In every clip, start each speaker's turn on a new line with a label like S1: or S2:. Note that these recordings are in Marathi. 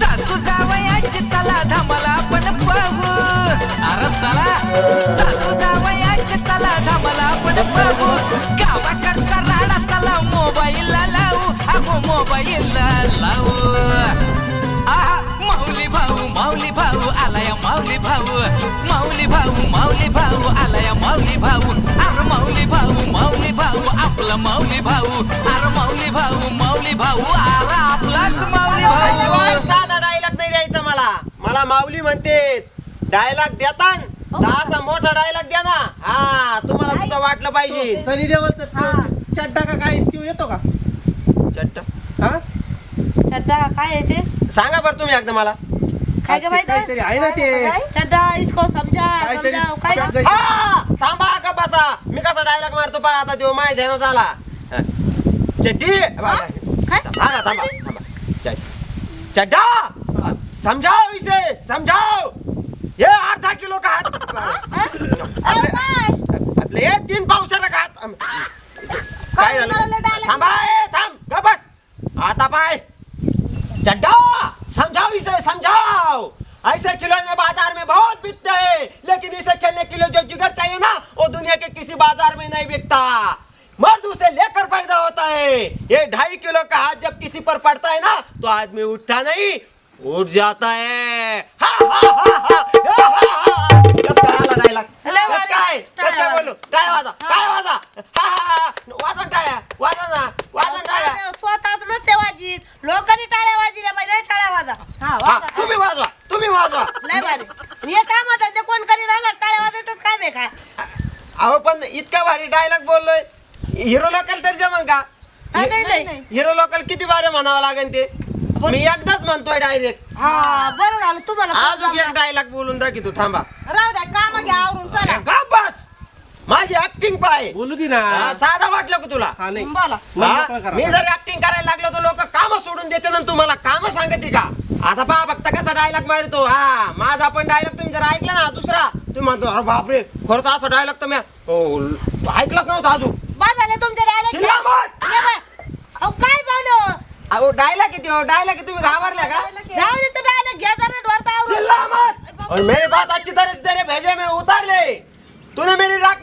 S1: सासू जावयाची चला धमाला पण पाहू अरे चला. सासू जावयाची चला धमाला पण पाहू गावाकडचा राडा चला मोबाईलला लावू. अगो मोबाईलला लावू. आलाय माऊली भाऊ माऊली भाऊ माऊली भाऊ आलाय माऊली भाऊ अरे माऊली भाऊ माऊली भाऊ आपला माऊली भाऊ अरे माऊली भाऊ माऊली भाऊ अरे आपलाच माऊली भाऊ.
S2: साधा डायलॉग नाही द्यायचा मला. मला माऊली म्हणते डायलॉग देतान असा मोठा डायलॉग द्या ना. हा तुम्हाला सुद्धा वाटलं पाहिजे.
S3: सनी देवलचा चड्डा का काय तो येतो का?
S2: चट्ट
S3: हा?
S4: चड्डा काय आहे ते?
S2: सांगा बरं तुम्ही एकदा मला.
S4: काय ग बाई
S3: काहीतरी आहे ना ते?
S4: चड्डा इसको समजा
S3: काहीतरी
S4: समजाव काय ग?
S2: हा, थांबा का बसा मी कसा डायलॉग मारतो पहा आता तो माय ध्यानात आला हा. चड्डी? बघा.
S4: काय?
S2: थांबा थांबा थांबा. चड- चड्डा? समजाओ इसे समजाओ ये अर्धा किलो का हात? आपले आपले हे तीन पावसाला का हात? काय झालं?
S4: मला dialogue-
S2: थांबा ए, थांब. ग बस आता पाय. चड्डा समझाओ इसे समझाओ ऐसे खिलौने बाजार में बहुत बिकते हैं लेकिन इसे खेलने के लिए जो जिगर चाहिए ना वो दुनिया के किसी बाजार में नहीं बिकता मर्द उसे लेकर पैदा होता है ये ढाई किलो का हाथ जब किसी पर पड़ता है ना तो आदमी उठता नहीं उठ जाता है हा, हा, हा, हा, हा, हा, हा. कस काय आला dialogue?
S4: लय
S2: कस
S4: भारी.
S2: काय कस काय
S4: टाळ्या
S2: बोलू टाळ्या वाजा टाळ्या वाजा हा, हा, हा. वाजव टाळ्या वाजा ना वाजव टाळ्या
S4: स्वतःच नसते वाजीत लोकांनी टाळ्या वाजिल्या पाहिजे टाळ्या वाजा. हा
S2: हा,
S4: वाजा.
S2: तुम्ही वाजवा तुम्ही वाजवा
S4: लय भारी. हे काय म्हणतात ते कोण करी राहणार टाळ्या वाजवतात काय बे काय?
S2: अहो पण इतका भारी डायलॉग बोललोय. हिरो लोकल तर जमन का?
S4: हा, नाही नाही
S2: हिरो लोकल किती बारे म्हणावं लागेल ते? मी एकदाच म्हणतोय डायरेक्ट
S4: हा बरं झालं तुम्हाला
S2: अजून एक डायलॉग बोलून दाखवतो थांबा.
S4: राहू द्या काम घ्या आवरून चला.
S2: का बस! माझी ऍक्टिंग पाय.
S3: बोलू दे ना.
S2: हा, साधा वाटलं का तुला?
S3: हा नाही.
S4: बोला
S3: मन
S2: हा?
S3: मोकळं करा.
S2: मी जर ऍक्टिंग करायला लागलो तर लोक काम सोडून देते ना तुम्हाला. काम सांगते का? आता पहा बघता कसा डायलॉग मारतो. हा माझा पण डायलॉग तुम्ही जर ऐकला ना दुसरा तुम्ही म्हणतो अरे बापरे खरं तर असा डायलॉग तर मी हो, ऐकलंच नव्हतं अजून.
S4: बाद झाले तुमचे
S2: चिल्ला मत!
S4: डायलॉग अहो काय बांधव
S2: अहो डायलॉग किती हो डायलॉग तुम्ही घाबरल्या का?
S4: जाऊ दे डायलॉग घ्या जरा डोरता
S2: चिल्ला मत और मेरी बात अच्छी तरह से तेरे भेजे में उतार ले तूने मेरी राख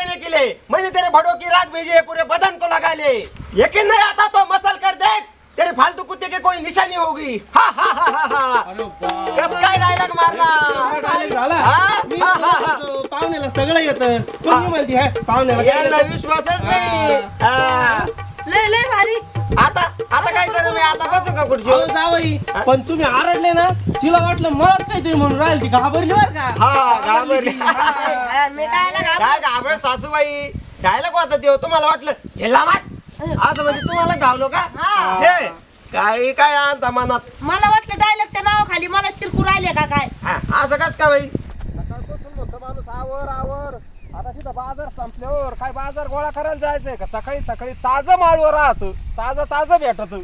S2: लगाने के लिए मैंने तेरे भड़ों की राख भेजी है पूरे बदन को लगा ले यकीन नहीं आता तो मसल कर देख. तेरे फालतू कुत्ते की कोई निशानी होगी. हा हा हा हा हा. कस काय डायलॉग
S3: हा?
S2: मारला हा? हा, हा, हा.
S3: पाहुण्याला सगळं येतं. तुम्ही म्हणते पाहुण्याला?
S2: विश्वासच नाही. हा.
S4: लय लय भारी.
S2: आता आता काय करू मी? आता बसू का
S3: अहो,
S2: खुर्ची
S3: जावई पण तुम्ही आरडले ना तिला वाटलं मलाच काहीतरी म्हणून राहील ती घाबरली बरं का?
S2: हा घाबरली.
S3: हा.
S4: मी डायलॉग
S2: काय घाबरत सासूबाई? डायलॉग होता ते तुम्हाला वाटलं? झेल्ला मात असं म्हणजे तुम्हाला धावलो का?
S4: हा.
S2: हे, काय काय आणता मनात?
S4: मला वाटलं डायलॉगच्या नावाखाली मला चिरकू राहिले का काय?
S2: हा, असं कस का बाई?
S5: सकाळपासून होतं माणूस आवर आवर. तिथं बाजार संपल्यावर काय बाजार गोळा करायला जायचंय का? सकाळी सकाळी ताजं माळवर राहत. ताजं ताजं भेटत.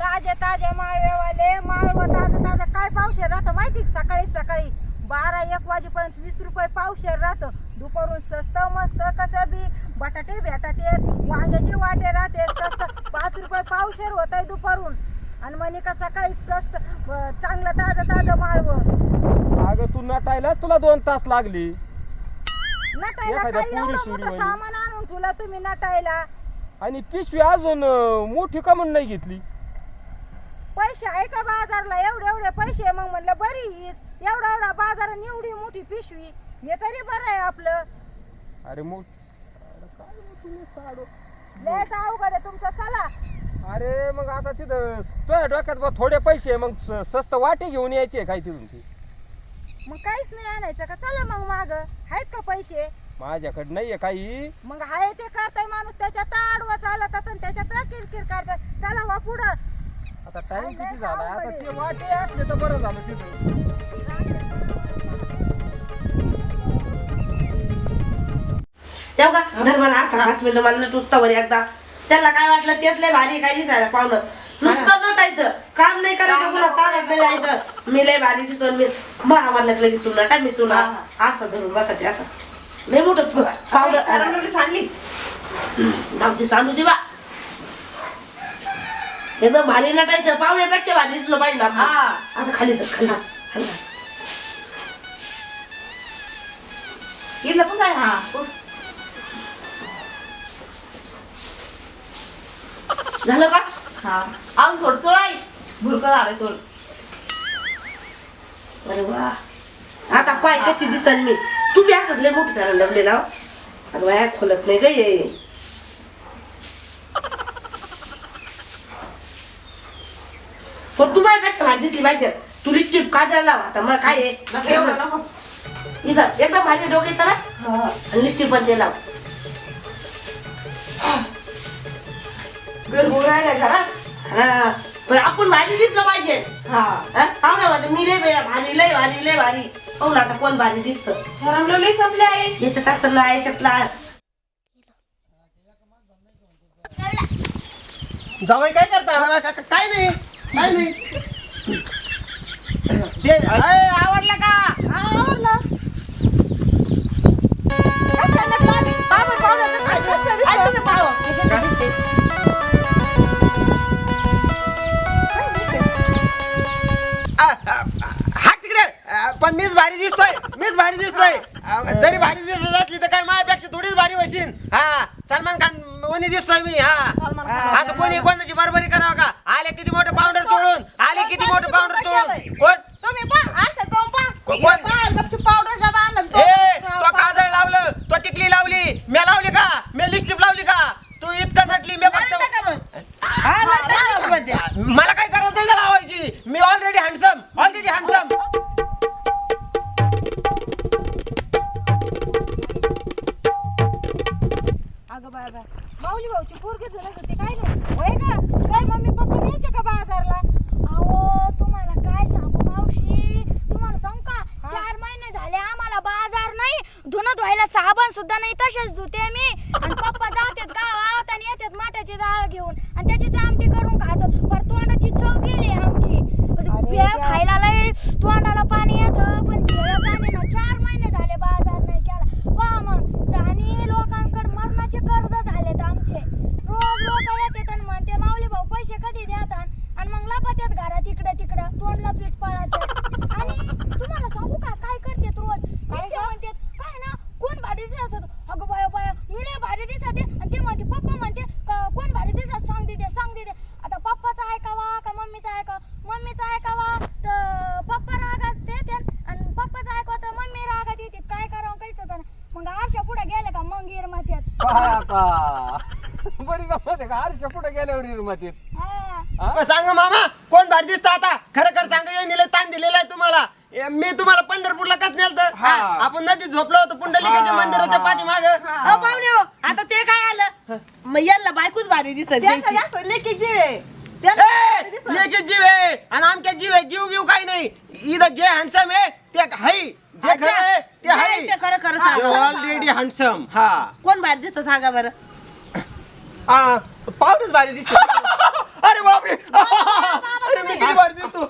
S6: ताजे ताजे माळवेवाले माळव ताजं ताजं काय पावशेर राहतं माहिती का? सकाळी सकाळी बारा एक वाजेपर्यंत वीस रुपये पावशेर राहतं. दुपारून स्वस्त मस्त कसं बी बटाटे भेटत येत वांग्याचे वाटे राहते स्वस्त. पाच रुपये पावशेर होत आहे दुपारून. आणि म्हणे का सकाळी स्वस्त चांगलं ताजं ताजं माळव.
S5: अगं तू नटायला तुला दोन तास लागली.
S6: नटायला
S5: एखाद्या
S6: काय एवढं
S5: पोरीशिवरी
S6: मोठं
S5: म्हणे.
S6: सामान आणून तुला तुम्ही नटायला?
S5: आणि पिशवी अजून अं, मोठी का म्हणून नाही घेतली?
S6: पैसे आहे का बाजारला? एवढे एवढे पैसे मग म्हणलं बरी हीच. एवढा एवढा बाजार आणि एवढी मोठी पिशवी. हे तरी बरं आहे आपलं.
S5: अरे मग
S6: लयच अवघड आहे तुमचं. चला.
S5: अरे मग आता तिथं तुझ्या डोक्यात बा थोडे पैसे मग स- स्वस्त वाटे घेऊन यायचे काय तिथून ती?
S6: मग काहीच नाही आणायचं का? चला मग माग. आहेत का पैसे?
S5: माझ्याकडे नाहीये काही.
S6: मग हाय ते करताय माणूस त्याच्यात आडवा चालत आणि त्याच्यात किरकिर करताय चला वा पुढं.
S5: आता टाइम
S6: काय
S5: किती झाला? आता ते वाटे असले तर बरं झालं तिथं.
S4: तेव्हा का धर्माला अर्थ पाच मिनिटं मला नट उत्तावर एकदा. त्याला काय वाटलं? तेच लय भारी काय दिसायला पाहुणं नुसतं नटायचं. काम नाही करायचं पुन्हा तानात नाही जायचं. मी लय भारी दिसतो मी महावारला लगेच तू नटा मी तुला. अर्थ धरून बसायचे आता. लय मोठं पाहुणं सांगली धावची चालू दिवा एकदम भारी नटायचं. पाहुण्यापेक्षा भारी दिसलं पाहिजे
S6: हा.
S4: आता खाली तर खाली. खाली.
S6: इथलं कसं आहे हा.
S4: झालं का?
S6: हा. अजून थोडं चोळाय भुरकं झालंय थोडं.
S4: अरे वा. आता पाय कशी दिसन मी. तू बी असत लय मोठी फॅन डबलेला अगं बाया खोलत नाही ग पण तू माझ्यापेक्षा भारी दिसली पाहिजे. तू लिपस्टिक काजळ लाव. आता मग काय आहे? इथं एकदम भारी डोके तर. आणि लिपस्टिक पण ते लाव.
S6: गडबड घरात?
S4: हा. पण आपण भारी दिसलं पाहिजे
S6: हा
S4: हा? ना मी लय बया भारी लय भारी लय भारी पाहू ना आता कोण भारी दिसतं
S6: ठरवलं संपले आहे
S4: याच्यात ना याच्यातला
S3: जावई काय करता
S2: काय नाही काय नाही ते अय, आवरलं का
S6: आवडलं
S2: मला
S5: बरी गमत आहे का आरच्या पुढे गेल्यावर निर्मातीत?
S7: हा.
S2: सांग मामा कोण भारी दिसतं आता? खरं खरं सांग निले ताण दिलेला आहे तुम्हाला. ए, मी तुम्हाला पंढरपूरला कस नेलत? आपण नदीत झोपलो होतो पुंडलिकाच्या मंदिराच्या पाठीमाग.
S4: अ पाहुणे हो आता ते काय आलं? मग यांना बायकोच भारी दिसत
S6: त्यांचा. जास्त लेकी जीव आहे. त्यांना भारी दिसतं.
S2: लेखित जीव आहे. आणि आमच्या जीव आहे जीव जीव काही नाही. इथं जे हँडसम आहे ते हाय जे खरं आहे ते हाय
S4: ते खरं खरं सांगा.
S2: ऑलरेडी हँडसम हा.
S4: कोण भारी दिसत सांगा बरं.
S3: हा पावडच भारी दिसते.
S2: अरे बापरे. अरे मी किती भारी दिसतो.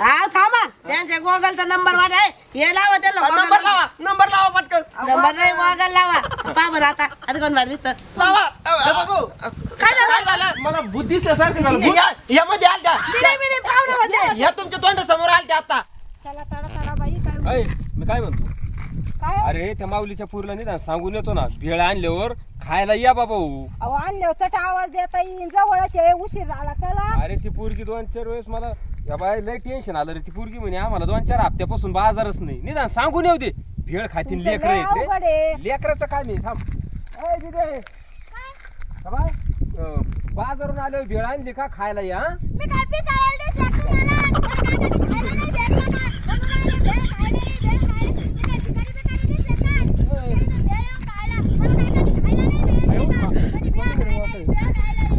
S4: हा थांबा. त्यांच्या गोगलचा नंबर वाट आहे हे लावा त्याला
S2: नंबर
S4: गोगल
S2: लावा. नंबर लावा पटकन.
S4: नंबर नाही गोगल लावा. पा बरं आता. आता कोण भारी दिसत?
S2: लावा. अ,
S3: बघू.
S4: काय झालं?
S2: काय झालं?
S3: मला भूत दिसल्यासारखं झालं. भूत.
S2: या- यामध्ये आल त्या
S4: मी नाही मी नाही पाहुणे
S2: या तुमच्या तोंड समोर आल त्या आता.
S6: चला तडा तडा बाई काय
S5: मी काय म्हणतो?
S6: काय
S5: अरे त्या माऊलीच्या पुरीला निदान सांगून येतो ना भेळ आणल्यावर खायला या बाबा.
S6: अहो आणले चट आवाज देता येईन जवळच आहे उशीर झाला चला.
S5: अरे ती पोरगी दोन चार वेळेस मला या बाय लय टेन्शन आलं रे ती पोरगी म्हणे आम्हाला दोन चार हप्त्यापासून बाजारच नाही. निदान सांगून येऊ दे. भेळ खातील
S6: तुमचं
S5: लेकर
S6: अवघड आहे.
S5: लेकराचं काय नाही थांब. दिदे. बाय अं, बाजारून आल्यावर भेळ आणली का खायला या? हं?
S7: मी काय दिसला तुम्हाला? काय कधी खायला नाही भेटलं का? म्हणून आले भेळ खायला नाही भेळ खायला मी काय भिकारी भिकारी दिसले काय त्यानं भेळ खायला मला काय कधी खायला नाही भेळ दिसला. कधी भेळ खायला नाही, भेळ खायला नाही.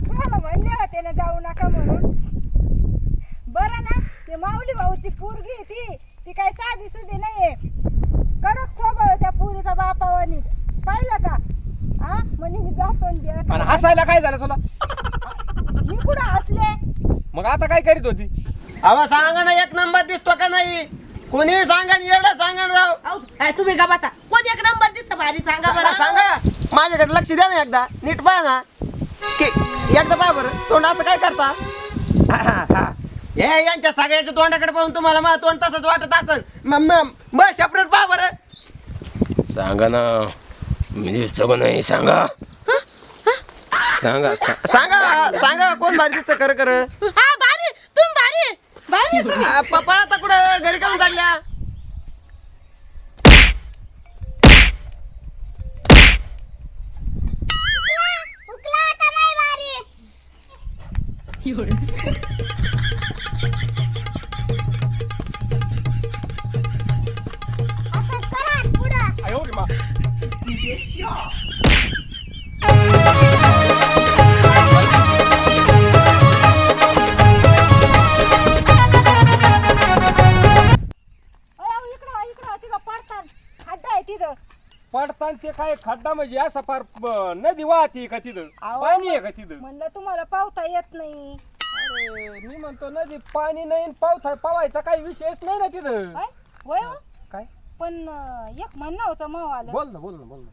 S6: तुम्हाला म्हणले होते ना जाऊ नका म्हणून बरं ना ते माऊली भाऊची पोरगी आहे ती ती काय साधी सुधी नाहीये कडक स्वभाव आहे त्या पुरीचा बापावानी पाहिलं का हा म्हणजे मी जातो आणि बिया
S5: आणि
S6: खायला.
S5: हसायला काय झालं तुला
S6: मी कुठं हसले
S5: मग आता काय करीत होती
S2: अहो सांगा ना एक नंबर दिसतो का नाही? कोणी सांगा एवढं सांगा ना राव.
S4: अहो, काय तुम्ही का बता कोण एक नंबर दिसत भारी सांगा बरं.
S2: सांगा. माझ्याकडे लक्ष द्या ना एकदा. नीट पहा ना. की एकदा पहा बरं. तोंड असं काय करता? हे यांच्या सगळ्याच्या तोंडाकडे पाहून तुम्हाला मग तोंड तसंच वाटत असन. मग मग सेपरेट पहा बरं. सांगा ना. मी दिसतो नाही? सांगा. सांगा सा- सांगा सांगा. कोण भारी दिसतं? खरं खरं.
S4: हा तुम्ही.
S2: आ, पप्पा आता कुठं घरी काऊन चालल्या
S7: उकला आता नाही बारी
S6: खड्डा
S5: म्हणजे असा फार ब- नदी वाहती का तिथं? पाणी आहे का तिथं?
S6: म्हणलं तुम्हाला पावता येत नाही.
S5: अरे मी म्हणतो नदी पाणी नाही पावथा पावायचा काही विषयच नाही ना तिथं.
S6: काय? होय हो?
S5: काय?
S6: पण अं, एक म्हणणं होतं मग आलं.
S5: बोल ना बोल ना बोल ना.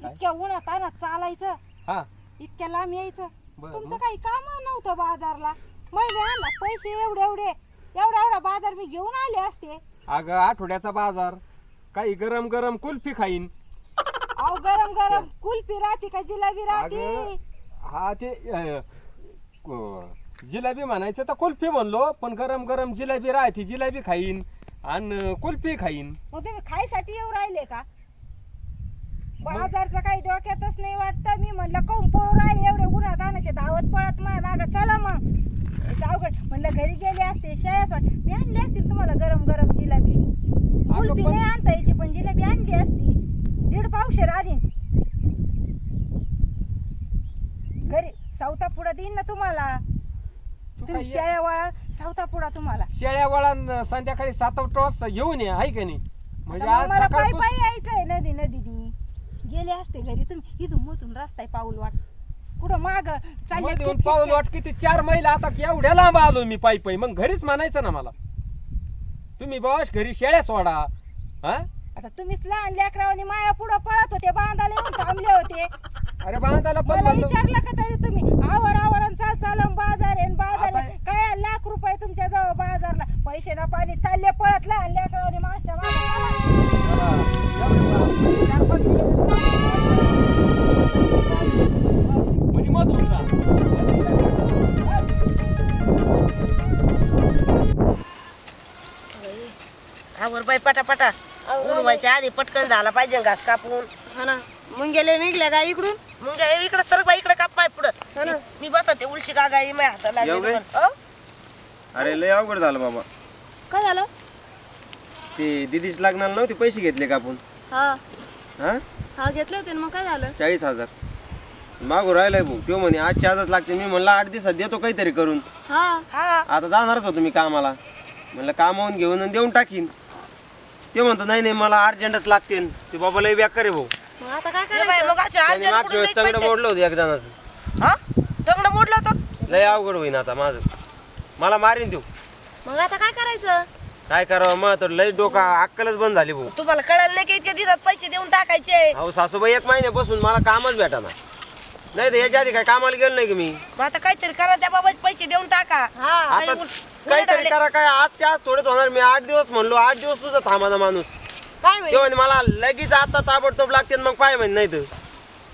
S6: इतक्या उन्हात आणत चालायचं.
S5: हा.
S6: इतक्या लांब यायचं.
S5: बरं,
S6: तुमचं? काही काम नव्हतं बाजारला. महिने आणला पैसे एवढे एवढे. एवढा एवढा बाजार मी घेऊन आले असते.
S5: अगं आठवड्याचा बाजार. काही गरम गरम कुल्फी खाईन.
S6: अहो गरम गरम कुल्फी राहते का जिलेबी राहते?
S5: अगं हा ते अं, क- जिलेबी म्हणायचं तर कुल्फी म्हणलो पण गरम गरम जिलेबी राहते जिलेबी खाईन आणि कुल्फी खाईन.
S6: मग तुम्ही खायसाठी येऊ राहिले का? बाजारचं काही डोक्यातच नाही वाटतं. मी म्हणलं कोण पळू राहिले एवढे उन्हात आणायचे धावत पळत माय माग. चला मग. अवघड. म्हणलं घरी गेले असते शाळेत वाट मी आणली असतील तुम्हाला गरम गरम जिलेबी? कुल्फी नाही आणता यायची पण जिलेबी आणली असती. दीड पावशेर आली घरी सावता पुढं देईन ना तुम्हाला. तुम्ही शेळ्या वळा सावता पुढा तुम्हाला.
S5: शेळ्या वळा संध्याकाळी सात आठ वाजता घेऊन ये आहे का नाही? म्हणजे आज
S6: मला पायी
S5: सकाळपासून
S6: पायी यायचंय. नदी नदीनी गेले असते घरी तुम्ही. इथून मधून रस्ताय पाऊल वाट. कुठं माग चालले
S5: मध्ये येऊन पाऊल
S6: के-
S5: वाट किती? चार मैल आता एवढ्या लांब आलो मी पायी पायी. मग घरीच म्हणायचं ना मला. तुम्ही बस घरी शेळ्या सोडा. हा?
S6: आता तुम्हीच लहान लेकरावानी माया पुढं पळत होते बांधाला येऊन थांबले होते.
S5: अरे बांधायला पण
S6: मला
S5: म्हणलं-
S6: विचारलं का तरी तुम्ही?
S4: पटापटा. उडवायच्या आधी पटकन झाला पाहिजे घास कापून.
S6: हा ना. मुंग्याले निघल्या का इकडून?
S4: मग इकडे तर बाई इकडे काप पाय पुढं. मी बसते उलशी का गाई माझ्या हाताला
S2: येऊ
S4: लागली
S2: काय?
S4: तर. अहो,
S2: अरे लय अवघड झालं बाबा.
S6: काय झालं?
S2: ते दिदीच लागणार नव्हते पैसे घेतले का आपण?
S6: हा.
S2: हा?
S6: हा घेतले होते मग काय झालं?
S2: चाळीस हजार. मागू राहिलाय भाऊ. तो म्हणे आजच्या आजच लागते मी म्हणलं आठ दिवसात देतो काहीतरी करून.
S6: हा.
S4: हा.
S2: आता जाणारच होतो मी कामाला. म्हणलं कामावून घेऊन आणि देऊन टाकीन. ते म्हणतो नाही नाही मला अर्जंटच लागते ते बाबा लय बेकार आहे भाऊ.
S6: मग आता काय
S4: ये बाई, मग अशा
S2: त्यांनी
S4: अर्जंट
S2: मागच्या
S4: कुठून
S2: वेळेस
S4: द्यायचे
S2: तंगड
S4: पैसे?
S2: मोडलं होतं एक जणाचं
S4: हा? तंगडं मोडलं होतं?
S2: लय अवघड होईन आता माझं. मला मारीन देऊ.
S6: मग आता काय करायचं?
S2: काय करावं मग तर लय डोका अक्कलच बंद झाली भाऊ.
S4: तुम्हाला कळलं नाही की इतके दिवसात पैसे देऊन टाकायचे?
S2: अहो सासूबाई एक महिन्यापासून मला कामच भेटाना नाही तर याच्या आधी काय कामाला गेलो नाही की मी?
S4: मग आता काहीतरी करा त्या बाबा पैसे देऊन टाका.
S2: आता
S4: उल- उलट
S2: काहीतरी. करा काय आजच्या आज थोडेच होणार. मी आठ दिवस म्हणलो आठ दिवस तुझा थांबाना माणूस.
S4: काय
S2: ते? म्हणे मला लगेच आता ताबडतोब लागते मग पाय म्हणे नाही तर.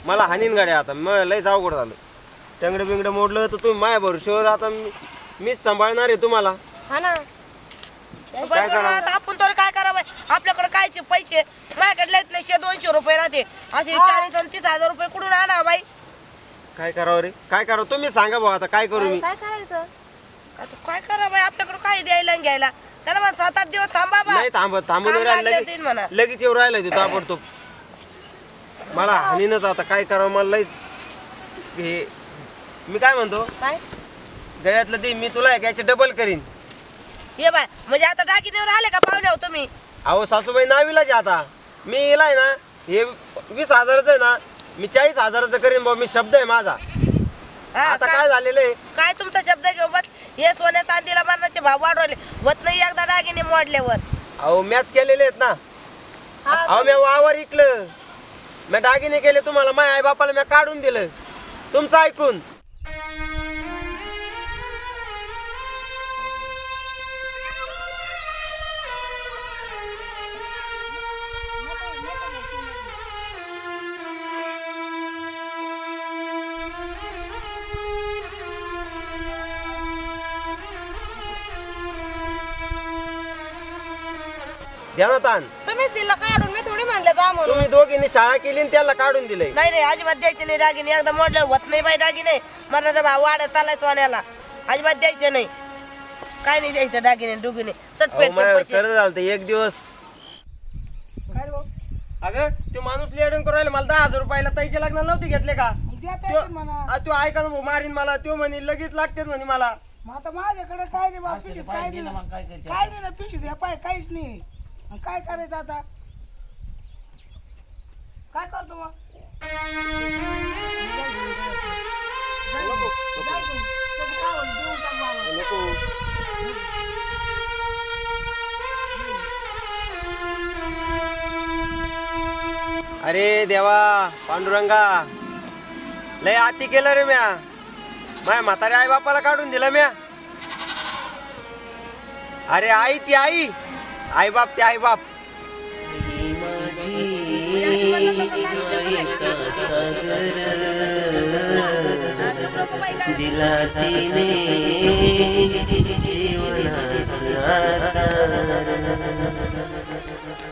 S2: मला हानीन गाड्या आता. मग लयच अवघड झालं. टंगडं बिंगडं मोडलं तर तुम्ही माया भरोश्यावर आता मी- मीच सांभाळणार आहे तुम्हाला.
S4: हा ना.
S2: काय
S4: बरोबर
S2: करावं?
S4: आता आपण तर काय करावं? आपल्याकडे कायचे पैसे? माझ्याकडे शे दोनशे रुपये राहते. असे चाळीस आणि तीस हजार रुपये कुठून आणा बाई?
S2: काय करावं रे? काय करावं? तुम्ही सांगा भाऊ आता काय करू मी?
S6: काय करायचं?
S4: आता काय करा बाई आपल्याकडे काय द्यायला आणि घ्यायला. त्याला मग सात आठ दिवस थांबा बा.
S2: नाही थांबत थांबून
S4: काम
S2: राहिलं
S4: लागलं देईन म्हणा.
S2: लगेच लगेच येऊ राहिलं ते ताबडतोब. मला हानीनच आता काय करावं मला लयच हे मी काय म्हणतो?
S4: काय?
S2: गळ्यातलं दे मी तुला याचे डबल करीन.
S4: ये बाय म्हणजे आता दागिन्यावर आले का पाहुणे हो तुम्ही?
S2: अहो सासूबाई नावीलाच आहे आता. मी येलाय ना हे वीस हजाराचं आहे ना मी चाळीस हजाराचं करीन भाऊ मी शब्द आहे माझा.
S4: हा,
S2: आता काय? झालेलं आहे?
S4: काय तुमचा शब्द घेऊ बस हे सोन्या चांदीला मारण्याचे भाव वाढवले. होत नाही एकदा दागिने मोडल्यावर.
S2: अहो मॅच केलेले आहेत ना. अहो मी वावर इकलं. मी दागिने केले तुम्हाला माझ्या आई बापाला मी काढून दिलं. तुमचं ऐकून. घ्या ना ताण
S4: तुम्हीच दिला काढून मी थोडी म्हणलं जा म्हणून.
S2: तुम्ही दोघींनी शाळा केली आणि त्याला काढून दिलंय.
S4: नाही नाही अजिबात द्यायचे नाही दागिने. एकदा मोडल्यावर होत नाही बाई दागिने. मरणाचा भाव वाढत चालाय सोन्याला. अजिबात द्यायचे नाही. काय नाही द्यायचं दागिने डुगिने चटपेट
S2: एक दिवस.
S6: काय रे भाऊ?
S2: अगं ते माणूस लेडन करून राहिला. मला दहा हजार रुपयाला ताईच्या लग्नाला नव्हते घेतले का?
S6: मग देता
S2: त्यो-
S6: येते म्हणा.
S2: आ, त्यो ऐका ना भाऊ, मारीन मला. त्यो म्हणे लगेच लागतेच म्हणे मला.
S6: मग आता माझ्याकडे काय नाही पिशवीत काय नाही ना. काय नाही ना पिशवीत हे पाय काहीच नाही. मग काय करायचं आता काय करतो मग जाय तू. जाय तू. त्याचं काय होईल? देऊन टाक बाबा.
S2: नको अरे देवा पांडुरंगा लय आती केलं रे म्या माझ्या म्हातारे आई बापाला काढून दिलं म्या अरे आई ती आई आई बाप ते आई बाप
S4: दिला